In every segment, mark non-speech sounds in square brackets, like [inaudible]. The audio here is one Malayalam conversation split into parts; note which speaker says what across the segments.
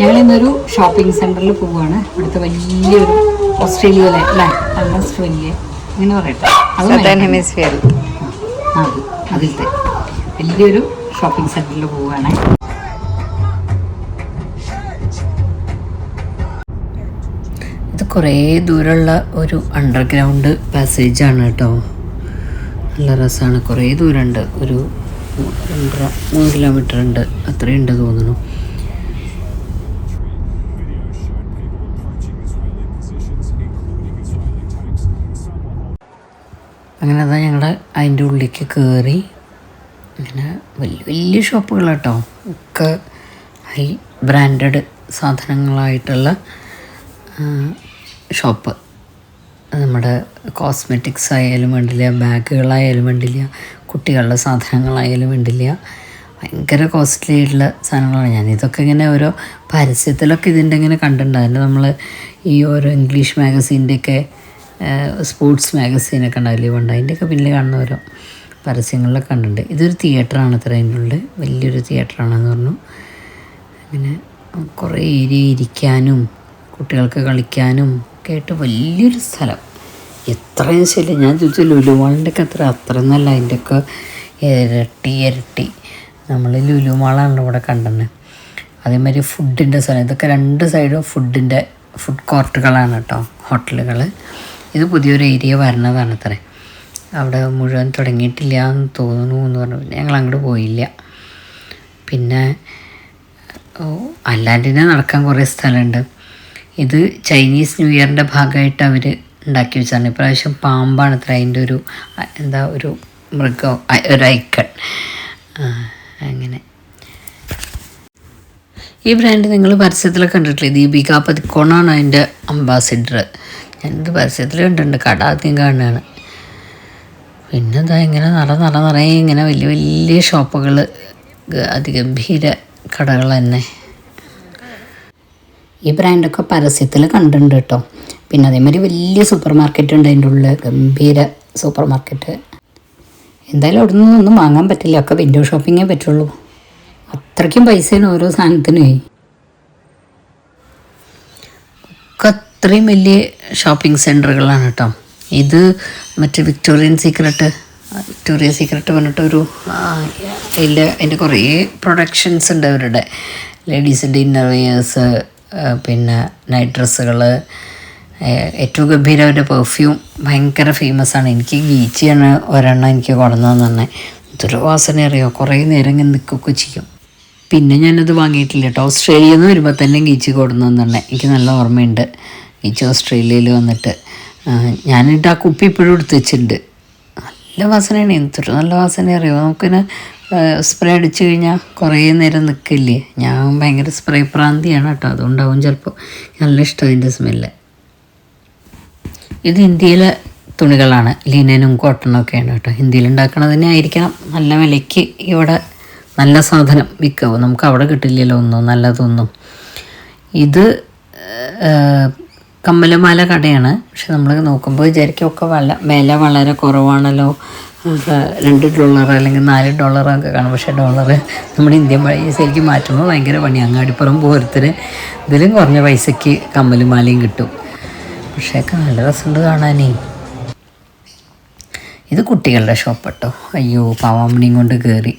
Speaker 1: ഞങ്ങൾ ഇന്നൊരു ഷോപ്പിംഗ് സെന്ററിൽ പോവുകയാണ് ഇവിടുത്തെ വലിയൊരു ഓസ്ട്രേലിയയിലെ അല്ലേ? ഓസ്ട്രേലിയ അങ്ങനെ പറയട്ടെ. അത്
Speaker 2: സദേൺ ഹെമിസ്ഫിയർ
Speaker 1: ആ, അത് അതിലത്തെ വലിയൊരു ഷോപ്പിംഗ് സെന്ററിൽ പോവുകയാണ്
Speaker 3: ഇത് കുറേ ദൂരമുള്ള ഒരു അണ്ടർഗ്രൗണ്ട് പാസേജാണ് കേട്ടോ. നല്ല രസമാണ് കുറേ ദൂരമുണ്ട്. ഒരു രണ്ടര മൂന്ന് കിലോമീറ്റർ ഉണ്ട്. അത്രയുണ്ട് തോന്നുന്നു. അങ്ങനെ അതാ ഞങ്ങൾ അതിന്റെ ഉള്ളിലേക്ക് കയറി അങ്ങനെ വലിയ വലിയ ഷോപ്പുകൾ കേട്ടോ ഒക്കെ ഹൈ ബ്രാൻഡഡ് സാധനങ്ങളായിട്ടുള്ള ഷോപ്പ്. നമ്മുടെ കോസ്മെറ്റിക്സ് ആയാലും വേണ്ടില്ല ബാഗുകളായാലും വേണ്ടില്ല കുട്ടികളുടെ സാധനങ്ങളായാലും വേണ്ടില്ല. ഭയങ്കര കോസ്റ്റ്ലി ആയിട്ടുള്ള സാധനങ്ങളാണ്. ഞാൻ ഇതൊക്കെ ഇങ്ങനെ ഓരോ പരസ്യത്തിലൊക്കെ ഇതിന്റെ ഇങ്ങനെ കണ്ടിട്ടുണ്ടായിരുന്നു നമ്മൾ ഈ ഓരോ ഇംഗ്ലീഷ് മാഗസീന്റെയൊക്കെ സ്പോർട്സ് മാഗസീനൊക്കെ ഉണ്ടാവില്ലേ പണ്ട് അതിന്റെയൊക്കെ പിന്നിൽ കാണുന്ന ഓരോ പരസ്യങ്ങളിലൊക്കെ കണ്ടിട്ടുണ്ട്. ഇതൊരു തിയേറ്ററാണ് അത്ര അതിന്റെ ഉള്ളിൽ വലിയൊരു തിയേറ്ററാണെന്ന് പറഞ്ഞു. അങ്ങനെ കുറേ ഏരിയ ഇരിക്കാനും കുട്ടികൾക്ക് കളിക്കാനും ഒക്കെ ആയിട്ട് വലിയൊരു സ്ഥലം. എത്രയും ശരി ഞാൻ ചോദിച്ചു ലുലുമാളിന്റെ ഒക്കെ അത്ര അത്ര നല്ല അതിന്റെയൊക്കെ ഇരട്ടി ഇരട്ടി. നമ്മൾ ലുലുമാളാണല്ലോ ഇവിടെ കണ്ടെന്ന്. അതേമാതിരി ഫുഡിന്റെ സ്ഥലം. ഇതൊക്കെ രണ്ട് സൈഡും ഫുഡിന്റെ ഫുഡ് കോർട്ടുകളാണ് കേട്ടോ ഹോട്ടലുകൾ ഇത് പുതിയൊരു ഏരിയ വരണതാണ് അത്രേ. അവിടെ മുഴുവൻ തുടങ്ങിയിട്ടില്ല എന്ന് തോന്നുന്നു എന്ന് പറഞ്ഞു. ഞങ്ങൾ അങ്ങോട്ട് പോയില്ല. പിന്നെ അല്ലാണ്ട് തന്നെ നടക്കാൻ കുറേ സ്ഥലമുണ്ട്. ഇത് ചൈനീസ് ന്യൂ ഇയറിന്റെ ഭാഗമായിട്ട് അവർ ഉണ്ടാക്കി വെച്ചാണ് ഇപ്രാവശ്യം പാമ്പാണ് അത്ര. അതിന്റെ ഒരു എന്താ ഒരു മൃഗം ഒരു ഐക്കൺ. അങ്ങനെ. ഈ ബ്രാൻഡ് നിങ്ങൾ പരസ്യത്തിലൊക്കെ കണ്ടിട്ടില്ലേ? ദീപിക പതിക്കോണാണ് അതിന്റെ അംബാസിഡർ ഞാനിത് പരസ്യത്തിൽ കണ്ടിട്ടുണ്ട് കട ആദ്യം കാണുകയാണ് പിന്നെ എന്താ ഇങ്ങനെ നിറ നിറ നിറയെ ഇങ്ങനെ വലിയ വലിയ ഷോപ്പുകൾ അതിഗംഭീര കടകൾ തന്നെ.
Speaker 1: ഈ ബ്രാൻഡൊക്കെ പരസ്യത്തിൽ കണ്ടിട്ടുണ്ട് കേട്ടോ. പിന്നെ അതേമാതിരി വലിയ സൂപ്പർ മാർക്കറ്റ് ഉണ്ട് അതിന്റെ ഉള്ളിൽ ഗംഭീര സൂപ്പർ മാർക്കറ്റ്. എന്തായാലും അവിടെ നിന്നൊന്നും വാങ്ങാൻ പറ്റില്ല. ഒക്കെ വിൻഡോ ഷോപ്പിങ്ങേ പറ്റുള്ളൂ. അത്രയ്ക്കും പൈസയാണ് ഓരോ സാധനത്തിനേ
Speaker 3: ഒക്കെ അത്രയും വലിയ ഷോപ്പിംഗ് സെന്ററുകളാണ് കേട്ടോ. ഇത് മറ്റേ വിക്ടോറിയൻ സീക്രട്ട് വിക്ടോറിയ സീക്രട്ട് പറഞ്ഞിട്ടൊരു അതിൽ അതിന്റെ കുറേ പ്രൊഡക്ഷൻസ് ഉണ്ട് അവരുടെ. ലേഡീസിന്റെ ഇന്നർ വെയേഴ്സ് പിന്നെ നൈറ്റ് ഡ്രസ്സുകൾ ഏറ്റവും ഗംഭീരം അവരുടെ പെർഫ്യൂം ഭയങ്കര ഫേമസ് ആണ്. എനിക്ക് ഗീച്ചിയാണ് ഒരെണ്ണം എനിക്ക് കൊണ്ടുവന്നു തന്നെ ഇതൊരു വാസന അറിയോ? കുറേ നേരം ഇങ്ങനെ നിൽക്കുകയൊക്കെ ചെയ്യും. പിന്നെ ഞാനത് വാങ്ങിയിട്ടില്ല കേട്ടോ. ഓസ്ട്രേലിയയിൽ നിന്ന് വരുമ്പോൾ തന്നെ ഗീച്ചി കൊടുന്നതെന്ന് തന്നെ എനിക്ക് നല്ല ഓർമ്മയുണ്ട്. ഗീച്ച് ഓസ്ട്രേലിയയിൽ വന്നിട്ട് ഞാനിട്ട് ആ കുപ്പി ഇപ്പോഴും എടുത്ത് വെച്ചിട്ടുണ്ട്. നല്ല വാസനയാണ്. എന്തൊരു നല്ല വാസന അറിയുമോ നമുക്കിങ്ങനെ സ്പ്രേ അടിച്ചു കഴിഞ്ഞാൽ കുറേ നേരം നിൽക്കില്ലേ? ഞാൻ ഭയങ്കര സ്പ്രേ പ്രാന്തിയാണ് കേട്ടോ. അതുകൊണ്ടാവും ചിലപ്പോൾ നല്ല ഇഷ്ടം അതിന്റെ സ്മെല്ല് ഇത് ഇന്ത്യയിലെ തുണികളാണ്. ലിനനും കോട്ടണും ഒക്കെയാണ് കേട്ടോ. ഇന്ത്യയിൽ ഉണ്ടാക്കണതിനെ ആയിരിക്കണം. നല്ല വിലയ്ക്ക് ഇവിടെ നല്ല സാധനം വിൽക്കാവും. നമുക്ക് അവിടെ കിട്ടില്ലല്ലോ ഒന്നും. നല്ലതൊന്നും. ഇത് കമ്മലമാല കടയാണ്. പക്ഷെ നമ്മൾ നോക്കുമ്പോൾ വിചാരിക്കും ഒക്കെ വള വില വളരെ കുറവാണല്ലോ. രണ്ട് ഡോളർ അല്ലെങ്കിൽ നാല് ഡോളർ ഒക്കെ കാണും. പക്ഷേ ഡോളർ നമ്മുടെ ഇന്ത്യൻ പൈസയിലേക്ക് മാറ്റുമ്പോൾ ഭയങ്കര പണി അങ്ങാടിപ്പുറം പോരത്തിന് ഇതിലും കുറഞ്ഞ പൈസയ്ക്ക് കമ്മലുമാലയും കിട്ടും. പക്ഷേ നല്ല രസമുണ്ട് കാണാനേ. ഇത് കുട്ടികളുടെ ഷോപ്പ് കേട്ടോ അയ്യോ പാവം അമ്മണിയും കൊണ്ട് കയറി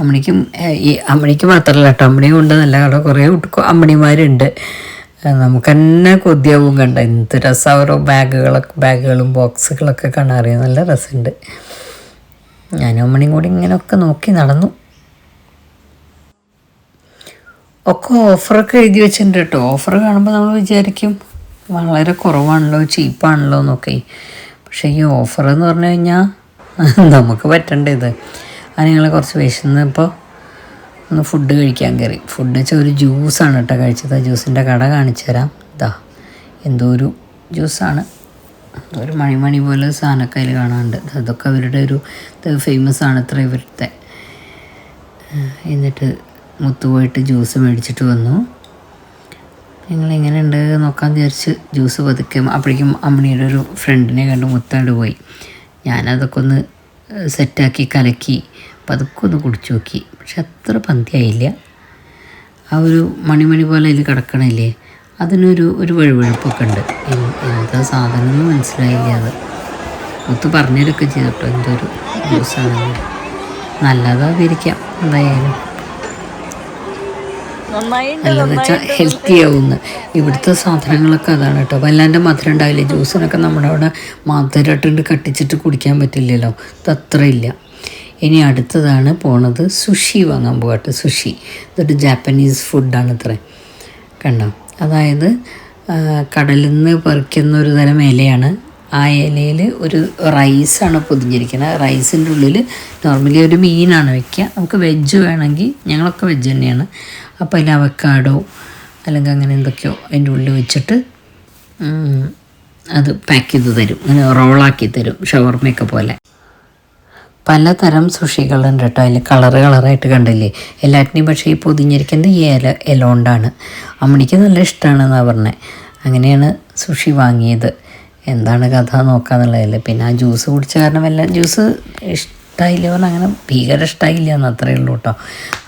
Speaker 3: അമ്മണിക്കും ഈ അമ്മണിക്ക് മാത്രമല്ല കേട്ടോ. അമ്മണിയും കൊണ്ട് നല്ല കട കുറേ അമ്മണിമാരുണ്ട്. നമുക്ക് തന്നെ കൊതിയാവും കണ്ട. എന്ത് രസം ഓരോ ബാഗുകളൊക്കെ ബാഗുകളും ബോക്സുകളൊക്കെ കാണാറിയാം നല്ല രസമുണ്ട് ഞാനും അമ്മണിയും കൂടി ഇങ്ങനെയൊക്കെ നോക്കി നടന്നു. ഒക്കെ ഓഫറൊക്കെ എഴുതി വെച്ചിട്ടുണ്ട് കേട്ടോ. ഓഫർ കാണുമ്പോൾ നമ്മൾ വിചാരിക്കും വളരെ കുറവാണല്ലോ ചീപ്പാണല്ലോ എന്നൊക്കെ. പക്ഷേ ഈ ഓഫർ എന്ന് പറഞ്ഞു കഴിഞ്ഞാൽ [laughs] നമുക്ക് പറ്റണ്ടേ ഇത്. അത് ഞങ്ങൾ കുറച്ച് വിശന്നപ്പോൾ ഫുഡ് കഴിക്കാൻ കയറി ഫുഡ് വെച്ചാൽ ഒരു ജ്യൂസാണ് കേട്ടോ കഴിച്ചത്. ആ ജ്യൂസിന്റെ കട കാണിച്ചു തരാം. ഇതാ എന്തോ ഒരു ജ്യൂസാണ് ഒരു മണിമണി പോലെ സാധനമൊക്കെ അതിൽ കാണാനുണ്ട്. അതൊക്കെ അവരുടെ ഒരു ഇത് ഫേമസ് ആണ് ഇത്ര ഇവരുടെ എന്നിട്ട് മുത്തു പോയിട്ട് ജ്യൂസ് മേടിച്ചിട്ട് വന്നു. നിങ്ങൾ എങ്ങനെയുണ്ട് നോക്കാൻ വിചാരിച്ച് ജ്യൂസ് പതുക്കെ അപ്പോഴേക്കും അമ്മണിയുടെ ഒരു ഫ്രണ്ടിനെ കണ്ട് മുത്താണ്ട് പോയി. ഞാനതൊക്കെ ഒന്ന് സെറ്റാക്കി കലക്കി. പതുക്കെ ഒന്ന് കുടിച്ചു നോക്കി. പക്ഷെ അത്ര പന്തിയായില്ല. ആ ഒരു മണിമണി പോലെ അതിൽ കിടക്കണില്ലേ? അതിനൊരു ഒരു വഴുവഴുപ്പൊക്കെ ഉണ്ട്. എന്താ സാധനം മനസ്സിലായില്ല അത്. ഒത്ത് പറഞ്ഞിട്ടൊക്കെ എന്റെ എന്തൊരു ജ്യൂസാണ് നല്ലതാതിരിക്കാം എന്തായാലും. നല്ലതെന്ന് വെച്ചാൽ ഹെൽത്തി ആവുന്നു. ഇവിടുത്തെ സാധനങ്ങളൊക്കെ അതാണ് കേട്ടോ. വല്ലാണ്ട് മധുരം ഉണ്ടാവില്ല? ജ്യൂസിനൊക്കെ നമ്മുടെ അവിടെ മധുരട്ടുണ്ട് കട്ടിച്ചിട്ട് കുടിക്കാൻ പറ്റില്ലല്ലോ. ഇത് അത്ര ഇല്ല. ഇനി അടുത്തതാണ് പോണത് സുഷി വാങ്ങാൻ പോകട്ടെ സുഷി ഇതൊരു ജാപ്പനീസ് ഫുഡാണ് ഇത്ര. കണ്ടോ? അതായത് കടലിൽ നിന്ന് പറിക്കുന്ന ഒരു തരം ഇലയാണ്. ആ ഇലയിൽ ഒരു റൈസാണ് പൊതിഞ്ഞിരിക്കുന്നത് റൈസിന്റെ ഉള്ളിൽ നോർമലി ഒരു മീനാണ് വയ്ക്കുക നമുക്ക് വെജ് വേണമെങ്കിൽ ഞങ്ങളൊക്കെ വെജ് തന്നെയാണ്. അപ്പോൾ അതിൽ അവക്കാടോ അല്ലെങ്കിൽ അങ്ങനെ എന്തൊക്കെയോ അതിന്റെ ഉള്ളിൽ വെച്ചിട്ട് അത് പാക്ക് ചെയ്ത് തരും. അങ്ങനെ റോളാക്കി തരും. ഷവർമയൊക്കെ പോലെ. പലതരം സുഷികളുണ്ട് കേട്ടോ. അതിൽ കളറ് കളറായിട്ട് കണ്ടില്ലേ? എല്ലാറ്റിനെയും പക്ഷേ ഈ പൊതിഞ്ഞിരിക്കുന്നത് ഈ ഇല ഇല കൊണ്ടാണ് അമ്മണിക്ക് നല്ല ഇഷ്ടമാണെന്നാണ് പറഞ്ഞത് അങ്ങനെയാണ് സുഷി വാങ്ങിയത്. എന്താണ് കഥ നോക്കാന്നുള്ളതല്ലേ. പിന്നെ ആ ജ്യൂസ് കുടിച്ച കാരണം എല്ലാം ജ്യൂസ് ഇഷ്ടമായില്ല പറഞ്ഞാൽ അങ്ങനെ ഭീകര ഇഷ്ടമായില്ല എന്ന് അത്രയേ ഉള്ളൂ കേട്ടോ.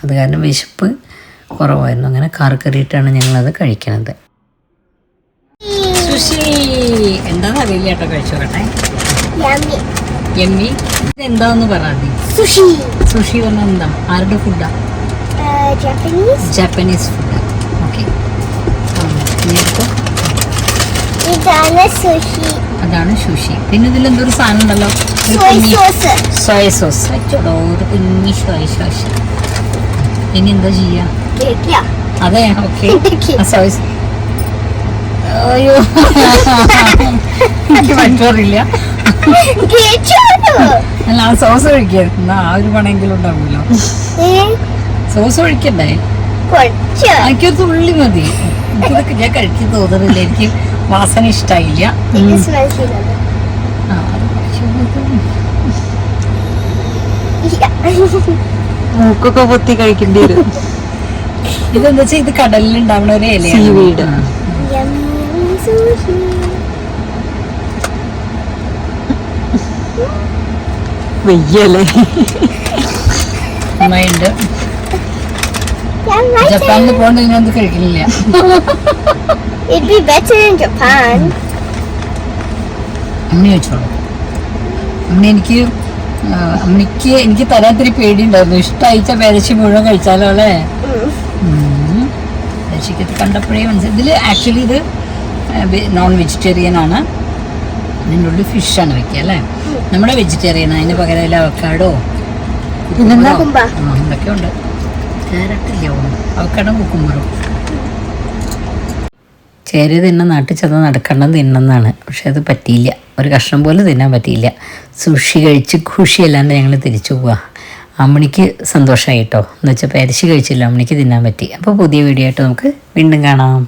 Speaker 3: അത് കാരണം വിശപ്പ് കുറവായിരുന്നു. അങ്ങനെ കാർ കയറിയിട്ടാണ് ഞങ്ങളത് കഴിക്കണത്. സുഷി എന്താണെന്ന് അറിയില്ല കേട്ടോ കഴിച്ചോട്ടെ
Speaker 2: Yummy.
Speaker 3: എമ്മി എന്താന്ന് പറയാതി
Speaker 2: സുഷി
Speaker 3: സുഷി പറഞ്ഞാൽ എന്താ? ആരുടെ ഫുഡാ
Speaker 2: ജാപ്പനീസ്
Speaker 3: ജാപ്പനീസ് ഫുഡ് ഓക്കെ
Speaker 2: ഇതാണ് സുഷി
Speaker 3: അതാണ് സുഷി പിന്നെ ഇതിൽ എന്തൊരു സാധനം ഉണ്ടല്ലോ. സോയ സോസ് ഒരു കുഞ്ഞി സോയ സോസ് ഇനി എന്താ ചെയ്യാ. അതെ ഓക്കെ സോയ അയ്യോ. [laughs]
Speaker 2: കഴിച്ചോളൂ.
Speaker 3: അല്ല ആ സോസ് ആ ഒരു പണെങ്കിലും ഉണ്ടാവുമല്ലോ. സോസ് ഒഴിക്കണ്ടേ. എനിക്കൊരു തുള്ളി മതി. എനിക്കിതൊക്കെ ഞാൻ കഴിക്കാൻ തോന്നുന്നില്ല എനിക്ക് വാസന ഇഷ്ടായില്ല.
Speaker 1: മൂക്കൊക്കെ പൊത്തി കഴിക്കേണ്ടി വരും.
Speaker 3: ഇതെന്താ വെച്ചാ ഇത് കടലിൽ ഉണ്ടാവുന്ന ഒരു ഇലയാണ്.
Speaker 1: Seaweed. വെയ്യല്ലേ?
Speaker 3: അമ്മയുണ്ട്. ജപ്പാനിൽ പോകണ്ട ഇതിനൊന്നും കഴിക്കലില്ല.
Speaker 2: It'd be better in Japan.
Speaker 3: അമ്മ ചോദിച്ചോളൂ അമ്മ എനിക്ക് അമ്മയ്ക്ക് എനിക്ക് തരാത്തിരി പേടിയുണ്ടായിരുന്നു. ഇഷ്ടമായിച്ച പേരശി മുഴുവൻ കഴിച്ചാലോ അല്ലേ പേരശിക്കത്ത് കണ്ടപ്പോഴേ മനസ്സിലായി ഇതിൽ ആക്ച്വലി ഇത് നോൺ വെജിറ്റേറിയൻ ആണ്. ഇതിന്റെ ഉള്ളിൽ ഫിഷാണ് വെക്കുക അല്ലേ? നമ്മുടെ വെജിറ്റേറിയൻ അതിന് പകരം അതിൽ അവക്കാടോ. എന്തൊക്കെ ഉണ്ട്. ക്യാരറ്റ് ഇല്ല അവക്കാടോ കുക്കുമ്പറും. ചേര തിന്ന നാട്ടിൽ ചെന്ന് നടക്കണം തിന്നെന്നാണ്. പക്ഷെ അത് പറ്റിയില്ല. ഒരു കഷ്ണം പോലും തിന്നാൻ പറ്റിയില്ല. സുഷി കഴിച്ച് ഖുഷി അല്ലാണ്ട് ഞങ്ങൾ തിരിച്ചു പോവുക അമ്മണിക്ക് സന്തോഷമായി കേട്ടോ. എന്ന് വെച്ചാൽ പരിശി കഴിച്ചില്ല അമ്മണിക്ക് തിന്നാൻ പറ്റി. അപ്പോൾ പുതിയ വീഡിയോ ആയിട്ട് നമുക്ക് വീണ്ടും കാണാം.